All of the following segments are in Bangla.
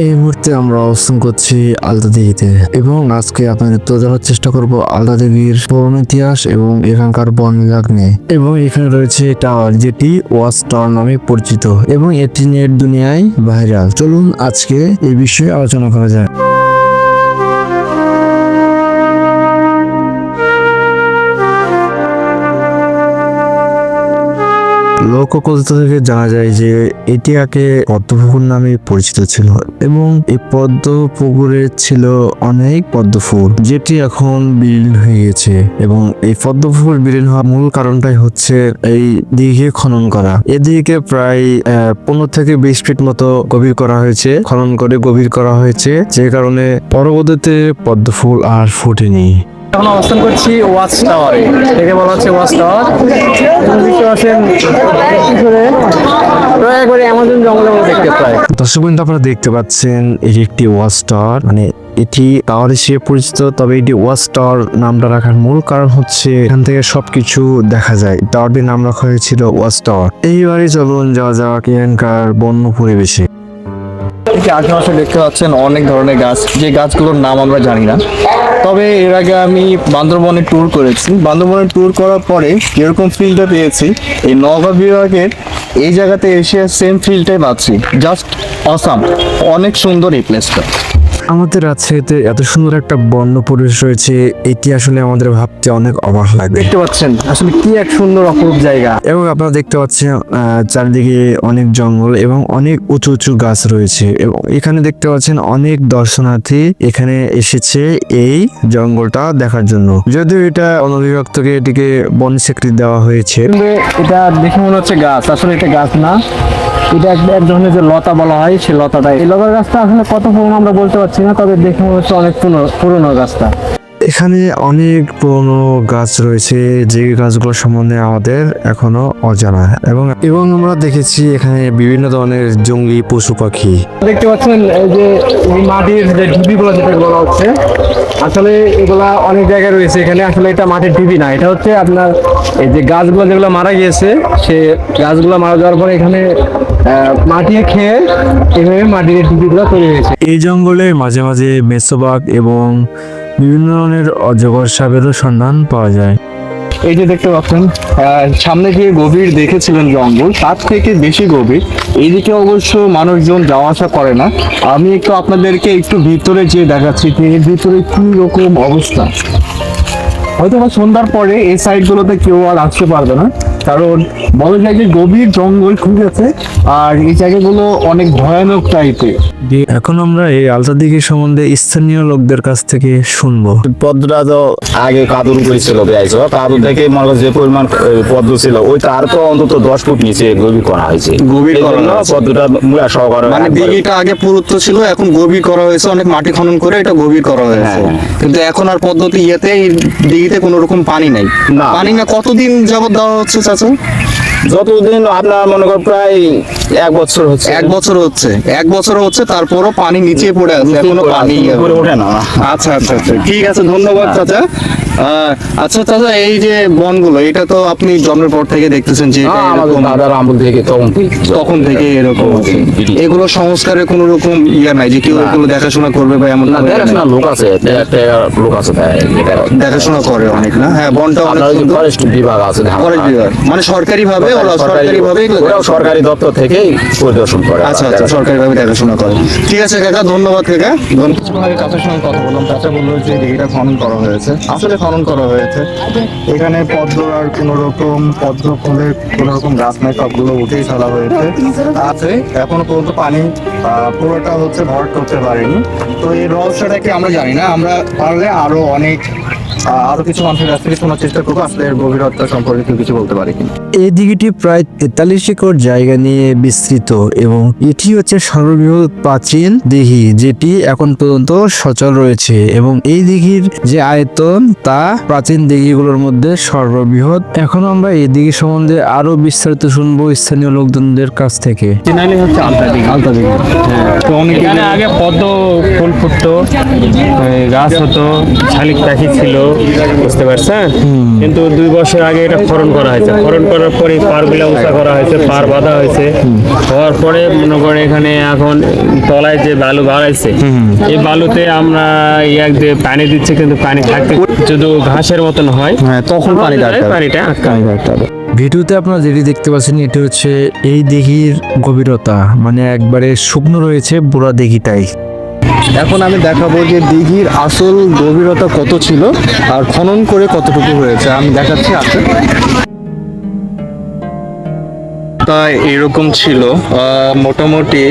এই মুহূর্তে আমরা অবস্থান করছি আলদা দিঘিতে এবং আজকে আপনাদের তো দেওয়ার চেষ্টা করব আলদা দিঘির পুরনো ইতিহাস এবং এখানকার বন বিভাগ নিয়ে। এবং এখানে রয়েছে টাওয়ার যেটি ওয়াচ টাওয়ার নামে পরিচিত এবং এটি নেট দুনিয়ায় ভাইরাল। চলুন আজকে এই বিষয়ে আলোচনা করা যায় লোককথিত থেকে জানা যায় যে এটি আগে পদ্মপুকুর নামে পরিচিত ছিল এবং এই পদ্ম পুকুরে ছিল অনেক পদ্ম ফুল যেটি এখন বিলীন হয়ে গেছে এবং এই পদ্ম ফুল বিলীন হওয়ার মূল কারণটাই হচ্ছে এই দিঘে খনন করা। এদিকে প্রায় পনেরো থেকে বিশ ফিট মতো গভীর করা হয়েছে, খনন করে গভীর করা হয়েছে, যে কারণে পরবর্তীতে পদ্ম ফুল আর ফুটেনি। এখন অবস্থান করছি ওয়াচ টাওয়ারে। একে বলা হচ্ছে ওয়াচ টাওয়ার। দেখতে পাচ্ছেন অ্যামাজন জঙ্গলের মধ্যে দেখতে প্রায় দর্শক বিন্দু আপনারা দেখতে পাচ্ছেন, এটি একটি ওয়াচ টাওয়ার। মানে এটি টাওয়ার হিসেবে পরিচিত, তবে এটি ওয়াচ টাওয়ার নামটা রাখার মূল কারণ হচ্ছে এখান থেকে সবকিছু দেখা যায়। টাওয়ারটির নাম রাখা হয়েছিল ওয়াচ টাওয়ার। এইবারে চলুন যাওয়া যাক এখানকার বন্য পরিবেশে। যে আশেপাশে দেখতে পাচ্ছেন অনেক ধরনের গাছ। যে গাছগুলোর নাম আমরা জানি না। তবে এর আগে আমি বান্দরবনে ট্যুর করেছি। বান্দরবনে ট্যুর করার পরে যেরকম ফিল্ডটা পেয়েছি, এই নওগাঁ বিভাগের এই জায়গাতে এসে সেম ফিল্ডটাই পাচ্ছি। জাস্ট অসাম অনেক সুন্দর এই প্লেসটা আমাদের রাজশাহীতে এত সুন্দর একটা বন্য পরিবেশ রয়েছে এটি আসলে আমাদের ভাবতে অনেক অবাক লাগে। দেখতে পাচ্ছেন আসলে কি এক সুন্দর অপরূপ জায়গা। এবং আপনারা দেখতে পাচ্ছেন চারিদিকে অনেক জঙ্গল এবং অনেক উঁচু উঁচু গাছ রয়েছে। এবং এখানে দেখতে পাচ্ছেন অনেক দর্শনার্থী এখানে এসেছে এই জঙ্গলটা দেখার জন্য। যদিও এটা অনবিভাগ থেকে এটিকে বন স্বীকৃতি দেওয়া হয়েছে। এটা দেখে মনে হচ্ছে গাছ আসলে এটা গাছ না। এটা এক এক ধরনের যে লতা বলা হয় সেই লতাটাই। এই লতা গাছটা আসলে কত পুরনো আমরা বলতে পারছি না তবে দেখে মনে হচ্ছে অনেক পুরনো পুরনো গাছটা। এখানে অনেক পুরনো গাছ রয়েছে যে গাছগুলো সম্বন্ধে আমাদের এখনও অজানা। এবং এবং আমরা দেখেছি এখানে বিভিন্ন ধরনের জঙ্গলি পশু পাখি। দেখতে পাচ্ছেন এই যে এই মাটির যে ঢিবিগুলো যেটা বলা হচ্ছে আসলে এগুলা অনেক জায়গায় রয়েছে এখানে। আসলে এটা মাটির ঢিবি না এটা হচ্ছে আপনার এই যে গাছগুলো যেগুলো মারা গিয়েছে সে গাছগুলো মারা যাওয়ার পরে এখানে মাটি খেয়ে এভাবে মাটির তৈরি হয়েছে। এই জঙ্গলে মাঝে মাঝে মেসোবাগ এবং বিভিন্ন ধরনের অজগর সাপেরও সন্ধান পাওয়া যায়। এই যে দেখতে পাচ্ছেন সামনে যে গভীর দেখেছিলেন জঙ্গল তার থেকে বেশি গভীর। এইদিকে অবশ্য মানুষজন যাওয়া আসা করে না। আমি একটু আপনাদেরকে একটু ভিতরে যেয়ে দেখাচ্ছি যে এর ভিতরে কি রকম অবস্থা। হয়তো সন্ধ্যার পরে এই সাইডগুলোতে কেউ আর আসতে পারবে না। কারণ বলা যায় যে গভীর জঙ্গল খুঁজেছে আর এই জায়গাগুলো অনেক ভয়ানক টাইপের এখন আমরা এই আলতা দিঘি সম্বন্ধে স্থানীয় লোকদের কাছ থেকে শুনব। পদ্মটা তো আগে কাদুর করেছিল কাদুর থেকে মনে করো যে পরিমাণ পদ্ম ছিল। ওই তার তো অন্তত দশ ফুট নিচে গভীর করা হয়েছে। গভীর করা পদ্মটা মূলা সহকারে মানে দিঘিটা আগে পুরুত্ব ছিল এখন গভীর করা হয়েছে অনেক মাটি খনন করে এটা গভীর করা হয়েছে। হ্যাঁ। কিন্তু এখন আর পদ্ধতি ইয়েতে এই দিঘিতে কোনো রকম পানি নাই। না। পানি না কতদিন যাবত দেওয়া হচ্ছে চাচা? যতদিন আপনার মনে কর প্রায় এক বছর হচ্ছে। এক বছর হচ্ছে। এক বছর হচ্ছে তারপরও পানি নিচে পড়ে আছে এখনও পানি উপরে ওঠে না। আচ্ছা আচ্ছা আচ্ছা। ঠিক আছে ধন্যবাদ চাচা। আহ, আচ্ছা চাচা এই যে বনগুলো এটা তো আপনি জন্মের পর থেকে দেখতেছেন যে এটা হ্যাঁ, দাদার আমল থেকে তখন তখন থেকে এরকম এগুলো সংস্কারের কোনো রকম ইয়ে নাই যে কেউ এগুলো দেখাশোনা করবে বা এমন না দেখাশোনা লোক আছে লোক আছে দেখাশোনা করে অনেক না? হ্যাঁ বনটা অনেক ফরেস্ট বিভাগ আছে ফরেস্ট বিভাগ। মানে সরকারি ভাবে সরকারি ভাবে সরকারি দপ্তর থেকেই পরিদর্শন করে। আচ্ছা আচ্ছা সরকারি ভাবে দেখাশোনা করে। ঠিক আছে কাকা ধন্যবাদ কাকা। চাচার সঙ্গে কথা বললাম চাচা বলল যে দিঘিটা খনন করা হয়েছে। আসলে খনন করা হয়েছে। এখানে পদ্ম আর কোন রকম পদ্ম ফুলের কোন রকম গাছ নাই সবগুলো উঠেই ফেলা হয়েছে। আছে এখনও পর্যন্ত পানি পুরোটা হচ্ছে ভরাট করতে পারেনি। তো এই রহস্যটা কি আমরা জানি না? আমরা পারলে আরও অনেক আরও কিছু মানুষের কাছ থেকে শোনার চেষ্টা করব। আসলে এর গভীরতা সম্পর্কে কেউ কিছু বলতে পারে কিনা? এই দিঘিটি প্রায় তেতাল্লিশ একর জায়গা নিয়ে বিস্তৃত এবং এটি হচ্ছে সর্ববৃহৎ প্রাচীন দিঘি যেটি এখন পর্যন্ত সচল রয়েছে এবং এই দিঘির যে আয়তন তা প্রাচীন দিঘিগুলোর মধ্যে সর্ববৃহৎ। এখন আমরা এই দিঘি সম্বন্ধে আরও বিস্তারিত শুনব স্থানীয় লোকজনদের কাছ থেকে। হচ্ছে আলতা দিঘি। আলতা দিঘি। তো অনেক এখানে আগে পদ্ম ফুল ফুটতো গাছ হতো শালিক পাখি ছিল বুঝতে পারছেন? কিন্তু দুই বছর আগে এটা খরণ করা হয়েছে। খরণ করার পরে পারগুলা উঁচা করা হয়েছে পার বাঁধা হয়েছে। হওয়ার পরে মনে করেন এখানে এখন তলায় যে বালু বাড়াইছে এই বালুতে আমরা ইয়াক দিয়ে পানি দিচ্ছি কিন্তু পানি থাকতে শুধু ঘাসের মতন হয় হ্যাঁ তখন পানি দরকার। পানিটা আটকা ভিডিওতে আপনারা যেটি দেখতে পাচ্ছেন এটি হচ্ছে এই দিঘির গভীরতা। মানে একবারে শুকনো রয়েছে বুড়া দিঘিটাই এখন আমি দেখাবো যে দিঘির আসল গভীরতা কত ছিল আর খনন করে কতটুকু হয়েছে। আমি দেখাচ্ছি আছে তা এরকম ছিল। মোটামুটি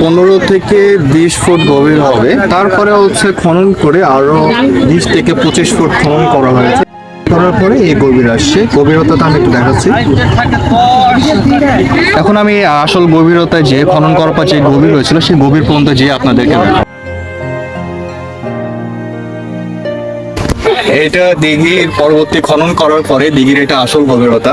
পনেরো থেকে বিশ ফুট গভীর হবে। তারপরে হচ্ছে খনন করে আরও বিশ থেকে পঁচিশ ফুট খনন করা হয়েছে। করার পরে এই গভীর আসছে। গভীরতাটা আমি একটু দেখাচ্ছি। এখন আমি আসল গভীরতায় যে খনন করার পর যে গভীর হয়েছিল, সেই গভীর পর্যন্ত যে আপনাদেরকে দেখাবো। এটা দিঘির পরবর্তী খনন করার পরে দিঘির এটা আসল গভীরতা।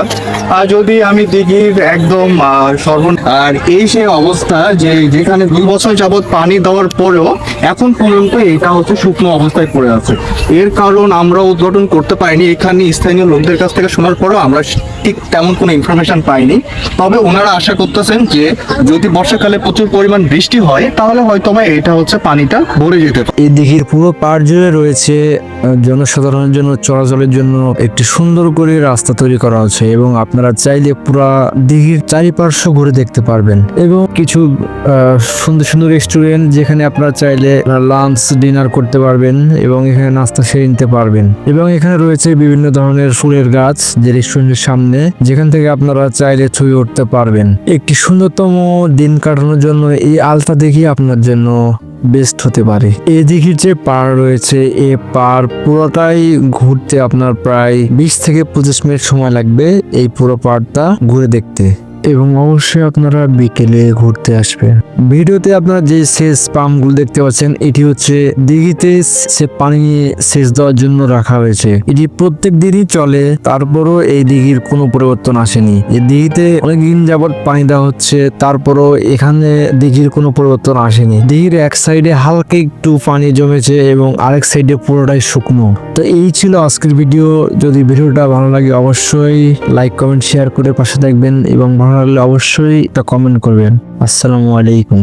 আর যদি আমি দিঘির একদম আহ, সর্ব আর এই সেই অবস্থা যে যেখানে দুই বছর যাবৎ পানি দেওয়ার পরেও এখন পর্যন্ত এটা হচ্ছে শুকনো অবস্থায় পড়ে আছে। এর কারণ আমরা উদ্ঘাটন করতে পারিনি এখানে স্থানীয় লোকদের কাছ থেকে শোনার পরেও আমরা ঠিক তেমন কোনো ইনফরমেশন পাইনি। তবে ওনারা আশা করতেছেন যে যদি বর্ষাকালে প্রচুর পরিমাণ বৃষ্টি হয় তাহলে হয়তো এটা হচ্ছে পানিটা ভরে যেতে পারে। এই দিঘির পুরো পাড় জুড়ে রয়েছে আহ, জনসাধারণের জন্য, চলাচলের জন্য একটি সুন্দর করে রাস্তা তৈরি করা হচ্ছে এবং আপনারা চাইলে পুরা দিঘির চারিপার্শ্ব ঘুরে দেখতে পারবেন। এবং কিছু সুন্দর সুন্দর রেস্টুরেন্ট যেখানে আপনারা চাইলে লাঞ্চ ডিনার করতে পারবেন এবং এখানে নাস্তা সেরে নিতে পারবেন। এবং এখানে রয়েছে বিভিন্ন ধরনের ফুলের গাছ যে রেস্টুরেন্টের সামনে, যেখান থেকে আপনারা চাইলে ছবি উঠতে পারবেন। একটি সুন্দরতম দিন কাটানোর জন্য এই আলতা দেখি আপনার জন্য। বেস্ট হতে পারে। এদিকে যে পার রয়েছে, এ পার পুরোটাই ঘুরতে আপনার প্রায় বিশ থেকে পঁচিশ মিনিট সময় লাগবে এই পুরো পাড়টা ঘুরে দেখতে। এবং অবশ্যই আপনারা বিকেলে ঘুরতে আসবেন ভিডিওতে আপনারা যে সেচ পাম্পগুলো দেখতে পাচ্ছেন, এটি হচ্ছে দিঘিতে সে পানি সেচ দেওয়ার জন্য রাখা হয়েছে। এটি প্রত্যেক দিনই চলে, তারপরও এই দিঘির কোনো পরিবর্তন আসেনি। এই দিঘিতে অনেকদিন যাবত পানি দেওয়া হচ্ছে, তারপরও এখানে দিঘির কোনো পরিবর্তন আসেনি। দিঘির এক সাইডে হালকা একটু পানি জমেছে এবং আরেক সাইডে পুরোটাই শুকনো। তো এই ছিল আজকের ভিডিও। যদি ভিডিওটা ভালো লাগে, অবশ্যই লাইক, কমেন্ট, শেয়ার করে পাশে থাকবেন এবং ভালো লাগলে অবশ্যই তা কমেন্ট করবেন। আসসালামু আলাইকুম।